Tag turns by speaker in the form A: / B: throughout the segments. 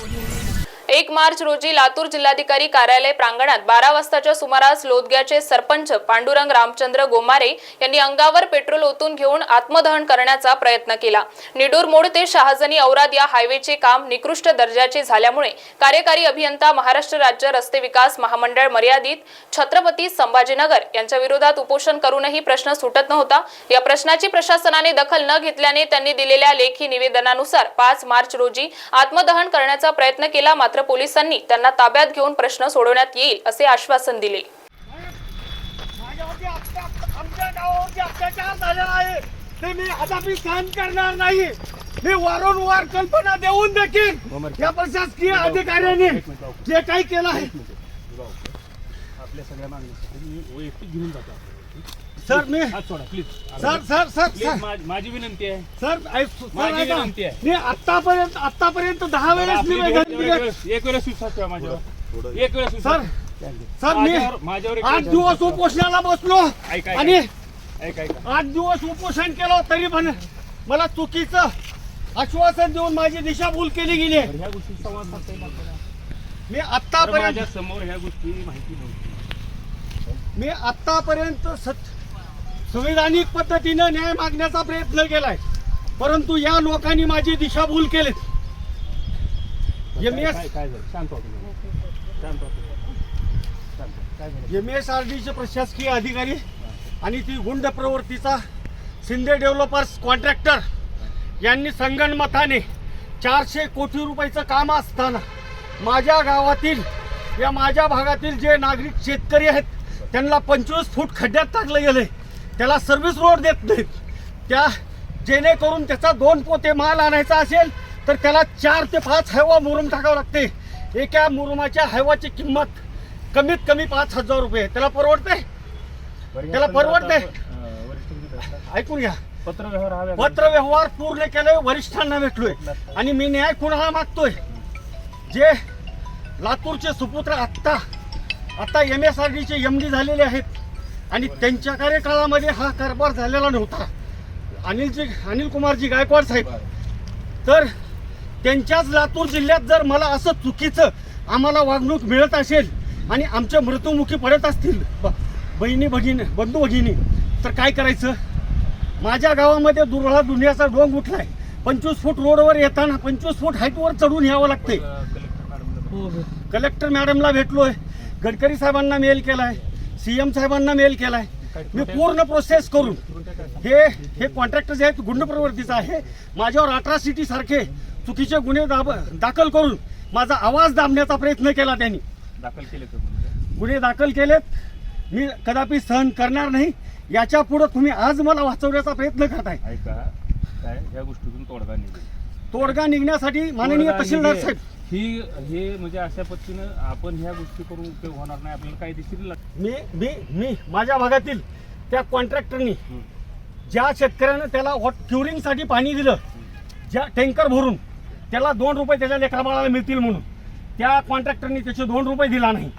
A: Audio एक मार्च रोजी लातूर जिल्हाधिकारी कार्यालय प्रांगणात बारा वाजताच्या सुमारास लोदग्याचे सरपंच पांडुरंग रामचंद्र गोमारे यांनी अंगावर पेट्रोल ओतून घेऊन आत्मदहन करण्याचा प्रयत्न केला. निडूर मोड ते शहाजनी औराद या हायवेचे काम निकृष्ट दर्जाचे झाल्यामुळे कार्यकारी अभियंता महाराष्ट्र राज्य रस्ते विकास महामंडळ मर्यादित छत्रपती संभाजीनगर यांच्या विरोधात उपोषण करूनही प्रश्न सुटत नव्हता. या प्रश्नाची प्रशासनाने दखल न घेतल्याने त्यांनी दिलेल्या लेखी निवेदनानुसार पाच मार्च रोजी आत्मदहन करण्याचा प्रयत्न केला मात्र पोलिसांनी त्यांना ताब्यात घेऊन प्रश्न सोडवण्यात येईल असे आश्वासन दिले.
B: ते मी आता मी सहन करणार नाही. मी वारंवार कल्पना देऊन देखील या प्रशासकीय अधिकाऱ्यांनी जे काही केलं आहे.
C: आपल्या सगळ्या मागण्या घेऊन जातो.
B: सर मी
C: हात सोडा please
B: sir sir sir
C: please
B: sir
C: माझी माझी विनंती आहे
B: सर ऐक- सर,
C: माझी
B: ऐका.
C: विनंती आहे.
B: मी आतापर्यंत आतापर्यंत दहा वेळेस मी
C: आपली एक
B: दिले.
C: वेळेस- एक वेळेस विश्वास ठेवा माझ्यावर एक वेळेस
B: सर
C: विश्वास
B: सर मी
C: माझ्यावर- माझ्यावर एक
B: आठ दिवस उपोषणाला बसलो
C: ऐका, ऐका.
B: आणि
C: ऐका ऐका
B: आठ दिवस उपोषण केलं तरी पण मला चुकीचं आश्वासन देऊन माझी दिशाभूल केली गेली.
C: तर ह्या गोष्टी संवाद साधता येईल आपल्याला.
B: मी
C: तर
B: आतापर्यंत
C: माझ्यासमोर ह्या गोष्टी माहिती नव्हती
B: मी आतापर्यंत सत संविधानिक पद्धतीनं न्याय मागण्याचा प्रयत्न केलाय. परंतु या लोकांनी माझी दिशाभूल
C: तर
B: एम एस एम आर डीचे प्रशासकीय अधिकारी आणि ती गुंड प्रवृत्तीचा शिंदे डेव्हलपर्स कॉन्ट्रॅक्टर यांनी संगणमताने चारशे कोटी रुपयाचं काम असताना माझ्या गावातील या माझ्या भागातील जे नागरिक शेतकरी आहेत त्यांना पंचवीस फूट खड्ड्यात टाकलं गेले त्याला सर्व्हिस रोड देत नाहीत. त्या जेणेकरून त्याचा दोन पोते माल आणायचा असेल तर त्याला चार ते पाच हैवा मुरुम टाकावं लागते. एका मुरुमाच्या हैवाची किंमत कमीत कमी पाच हजार रुपये. त्याला परवडते? त्याला
C: दर्शक,
B: ऐकून घ्या.
C: पत्रव्यवहार
B: पूर्ण केलंय वरिष्ठांना भेटलोय. आणि मी न्याय कुणाला मागतोय? जे लातूरचे सुपुत्र आत्ता आता एम एस आर डीचे एम डी झालेले आहेत. आणि त्यांच्या कार्यकाळामध्ये हा कारभार झालेला नव्हता. अनिलजी अनिल कुमारजी गायकवाड साहेब. तर त्यांच्याच लातूर जिल्ह्यात जर मला असं चुकीचं आम्हाला वागणूक मिळत असेल आणि आमच्या मृत्युमुखी पडत असतील बहिणी भगिनी बंधू भगिनी तर काय करायचं? माझ्या गावामध्ये दुर्ळा दुनियाचा डोंग उठलाय. पंचवीस फूट रोडवर येताना पंचवीस फूट हाईटवर चढून यावं लागतंय.
C: मॅडमला
B: कलेक्टर मॅडमला भेटलोय. गडकरी साहेबांना मेल केलाय. सीएम साहेबांना मेल केलाय. मी पूर्ण प्रोसेस करून हे हे कॉन्ट्रॅक्टर जे आहेत गुंड प्रवृत्तीचं आहे. माझ्यावर अट्रॉसिटी सारखे चुकीचे गुन्हे दाब दाखल करून माझा आवाज दाबण्याचा प्रयत्न केला त्यांनी.
C: दाखल केले.
B: गुन्हे? दाखल केलेत. मी कदापि सहन करणार नाही. याच्यापुढे तुम्ही आज मला वाचवण्याचा प्रयत्न करताय.
C: ऐका काय? या गोष्टीतून तोडगा निघेल.
B: तोडगा निघण्यासाठी माननीय तहसीलदार. साहेब
C: ही हे म्हणजे अशा पद्धतीनं आपण ह्या गोष्टी करून उपयोग होणार नाही आपल्याला कायदेशीर लाग-
B: मी मी मी माझ्या भागातील त्या कॉन्ट्रॅक्टरनी ज्या शेतकऱ्यानं त्याला वॉट क्युरिंगसाठी पाणी दिलं ज्या टँकर भरून त्याला दोन रुपये त्याच्या लेकराबाळाला मिळतील म्हणून. त्या कॉन्ट्रॅक्टरनी त्याचे दोन रुपये दिला नाही.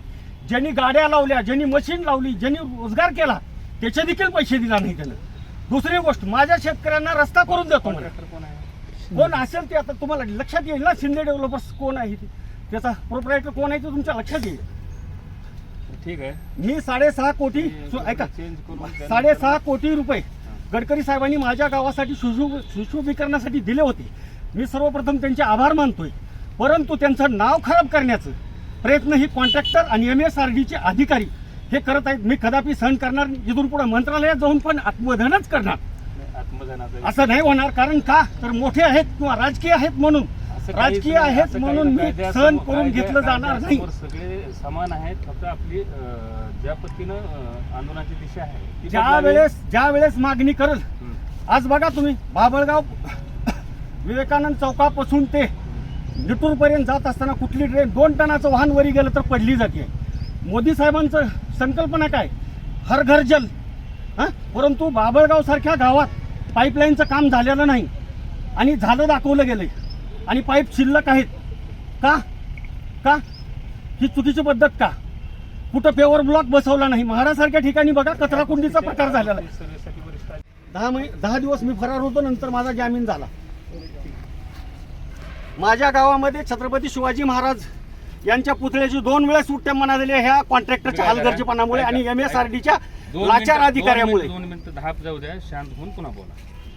B: ज्यांनी गाड्या लावल्या ज्यांनी मशीन लावली ज्यांनी रोजगार केला त्याचे देखील पैसे दिला नाही त्यानं. दुसरी गोष्ट माझ्या शेतकऱ्यांना रस्ता करून देतो
C: कॉन्ट्रॅक्टर कोण आहे?
B: कोण असेल ते आता तुम्हाला लक्षात येईल ना शिंदे डेव्हलपर्स कोण आहे ते. त्याचा प्रोप्रायटर कोण आहे ते तुमच्या लक्षात येईल.
C: ठीक आहे.
B: मी साडेसहा कोटी सु- ऐका
C: चेंज करून
B: साडेसहा कोटी रुपये गडकरी साहेबांनी माझ्या गावासाठी सुशु सुशोभीकरणासाठी दिले होते. मी सर्वप्रथम त्यांचे आभार मानतोय. परंतु त्यांचं नाव खराब करण्याचं प्रयत्न ही कॉन्ट्रॅक्टर आणि एम एस आर डीचे अधिकारी हे करत आहेत. मी कदापि सहन करणार. इथून पुढे मंत्रालयात जाऊन पण आत्मधनच करणार. असं नाही होणार कारण का? तर मोठे आहेत किंवा राजकीय आहेत म्हणून. राजकीय आहेत म्हणून. मी सहन करून घेतलं जाणार नाही.
C: सगळे समान आहेत. फक्त आपली ज्या पद्धतीनं आंदोलनाची दिशा आहे
B: ज्या. वेळेस ज्या वेळेस मागणी करल. आज बघा तुम्ही बाबळगाव विवेकानंद चौकापासून ते निटूरपर्यंत जात असताना कुठली ट्रेन दोन टनाचं वाहन वरी गेलं तर पडली जाते. मोदी साहेबांचं संकल्पना काय? हर घर जल. हां? परंतु बाबळगाव सारख्या गावात पाईपलाईनचं काम झालेलं नाही. आणि झालं दाखवलं गेलंय. आणि पाईप शिल्लक आहेत. का? का? ही चुकीची पद्धत का? कुठं पेवर ब्लॉक बसवला नाही? महारासारख्या ठिकाणी बघा कचरा कुंडीचा प्रकार झालेला आहे. दहा महि दहा दिवस मी फरार होतो नंतर माझा जामीन झाला. माझ्या गावामध्ये छत्रपती शिवाजी महाराज यांच्या पुतळ्याची दोन वेळेस सुट्ट्या मना झाल्या ह्या कॉन्ट्रॅक्टरच्या हलगर्जीपणामुळे आणि एम एस आर डीच्या
C: दोन
B: लाचार
C: मिनिटं-
B: अधिकाऱ्यामुळे.
C: दोन मिनिटं- दोन मिनिटं धाप जाऊ द्या शांत होऊन पुन्हा बोला.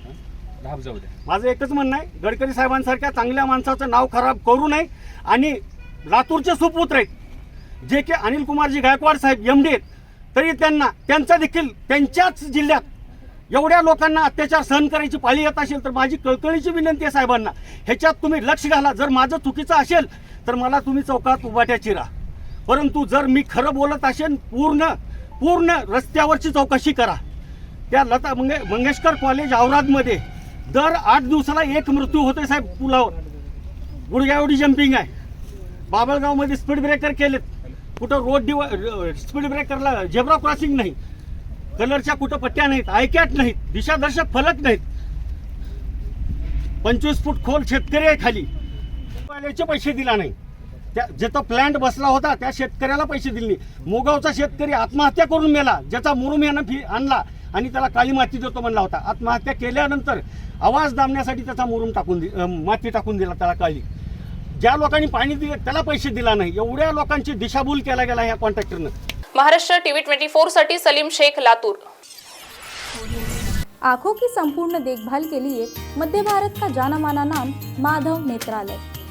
C: हं? धाप जाऊ द्या.
B: माझं एकच म्हणणं आहे गडकरी साहेबांसारख्या चांगल्या माणसाचं नाव खराब करू नये आणि लातूरचे सुपुत्र आहेत. जे की अनिल कुमारजी गायकवाड साहेब एम डी आहेत. तरी त्यांना त्यांचा देखील त्यांच्याच जिल्ह्यात एवढ्या लोकांना अत्याचार सहन करायची पाळी येत असेल तर माझी कळकळीची विनंती आहे साहेबांना. ह्याच्यात तुम्ही लक्ष घाला. जर माझं चुकीचं असेल तर मला तुम्ही चौकात उभाट्या चिरा. परंतु जर मी खरं बोलत असेल पूर्ण पूर्ण रस्त्यावरची चौकशी करा. त्या लता मंगे मंगेशकर कॉलेज औरादमध्ये दर आठ दिवसाला एक मृत्यू होतोय साहेब पुलावर. गुडघ्या एवढी जम्पिंग आहे. बाबळगावमध्ये स्पीड ब्रेकर केलेत. कुठं रोड डिवा स्पीड ब्रेकरला झेब्रा क्रॉसिंग नाही. कलरच्या कुठं पट्ट्या नाहीत आयकॅट नाहीत दिशादर्शक फलक नाहीत. पंचवीस फूट खोल शेतकरी आहे खाली. पैसे दिला नाही. त्या जिथं प्लॅन्ट बसला होता त्या शेतकऱ्याला पैसे दिले. मोगावचा शेतकरी आत्महत्या करून मेला ज्याचा मुरुम यानं फी आणला आणि त्याला काळी माती देतो म्हणला होता. आत्महत्या केल्यानंतर आवाज दाबण्यासाठी त्याचा मुरुम टाकून दि माती टाकून दिला त्याला काळी. ज्या लोकांनी पाणी दिले त्याला पैसे दिला नाही. एवढ्या लोकांची दिशाभूल केला गेला ह्या कॉन्ट्रॅक्टरनं.
A: महाराष्ट्र टीव्ही ट्वेंटी फोरसाठी सलीम शेख लातूर.
D: आंखों की संपूर्ण देखभाल के लिए मध्य भारत का जाना माना नाम माधव नेत्रालय।